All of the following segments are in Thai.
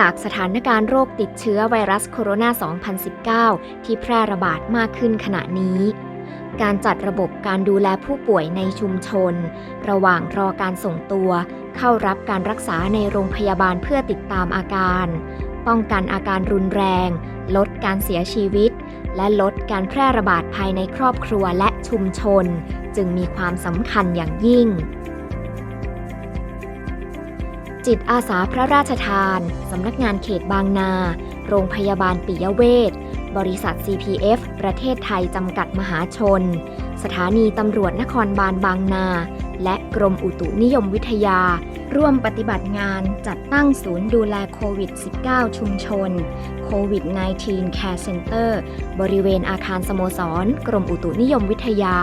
จากสถานการณ์โรคติดเชื้อไวรัสโคโรนา 2019 ที่แพร่ระบาดมากขึ้นขณะนี้ การจัดระบบการดูแลผู้ป่วยในชุมชน ระหว่างรอการส่งตัว เข้ารับการรักษาในโรงพยาบาลเพื่อติดตามอาการ ป้องกันอาการรุนแรง ลดการเสียชีวิต และลดการแพร่ระบาดภายในครอบครัวและชุมชน จึงมีความสำคัญอย่างยิ่ง จิตอาสาพระราชทาน สำนักงานเขตบางนา โรงพยาบาลปิยเวชบริษัท CPF ประเทศไทยจำกัดมหาชน สถานีตำรวจนครบาลบางนา และกรมอุตุนิยมวิทยา ร่วมปฏิบัติงานจัดตั้งศูนย์ดูแลโควิด -19 ชุมชน โควิด -19 Care Center บริเวณอาคารสโมสร กรมอุตุนิยมวิทยา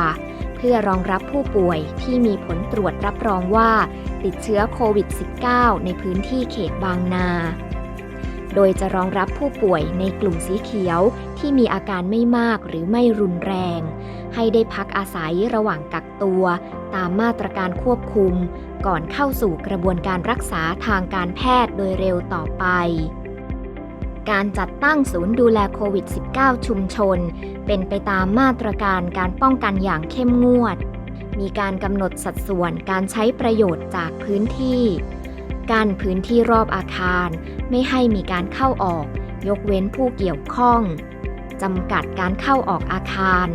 เพื่อรองรับผู้ป่วยที่มีผลตรวจรับรองว่า ติดเชื้อโควิด -19 ในพื้นที่เขตบางนา โดยจะรองรับผู้ป่วยในกลุ่มสีเขียวที่มีอาการไม่มากหรือไม่รุนแรง ให้ได้พักอาศัยระหว่างกักตัว ตามมาตรการควบคุม ก่อนเข้าสู่กระบวนการรักษาทางการแพทย์โดยเร็วต่อไปการจัดตั้งศูนย์ดูแลโควิด -19 ชุมชน เป็นไปตามมาตรการการป้องกันอย่างเข้มงวด มีการกำหนดสัดส่วนการใช้ประโยชน์จากพื้นที่ การพื้นที่รอบอาคารไม่ให้มีการเข้าออก ยกเว้นผู้เกี่ยวข้องจำกัดการเข้าออกอาคาร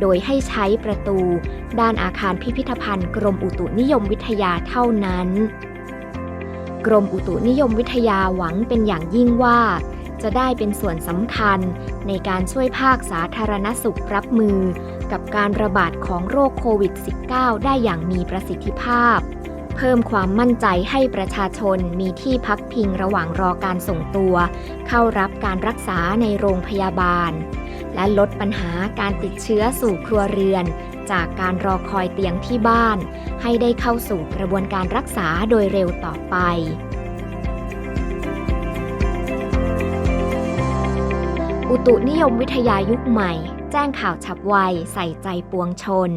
โดยให้ใช้ประตู ด้านอาคารพิพิธภัณฑ์ กรมอุตุนิยมวิทยาเท่านั้น กรมอุตุนิยมวิทยาหวังเป็นอย่างยิ่งว่า จะได้เป็นส่วนสำคัญในการช่วยภาคสาธารณสุขรับมือ กับการระบาดของโรคโควิด -19 ได้อย่างมีประสิทธิภาพ เพิ่มความมั่นใจให้ประชาชนมีที่พักพิงระหว่างรอการส่งตัว เข้ารับการรักษาในโรงพยาบาล และลดปัญหาการติดเชื้อสู่ครัวเรือน จากการรอคอยเตียงที่บ้าน ให้ได้เข้าสู่กระบวนการรักษาโดยเร็วต่อไปอุตุนิยมวิทยายุคใหม่ แจ้งข่าวฉับไว ใส่ใจปวงชน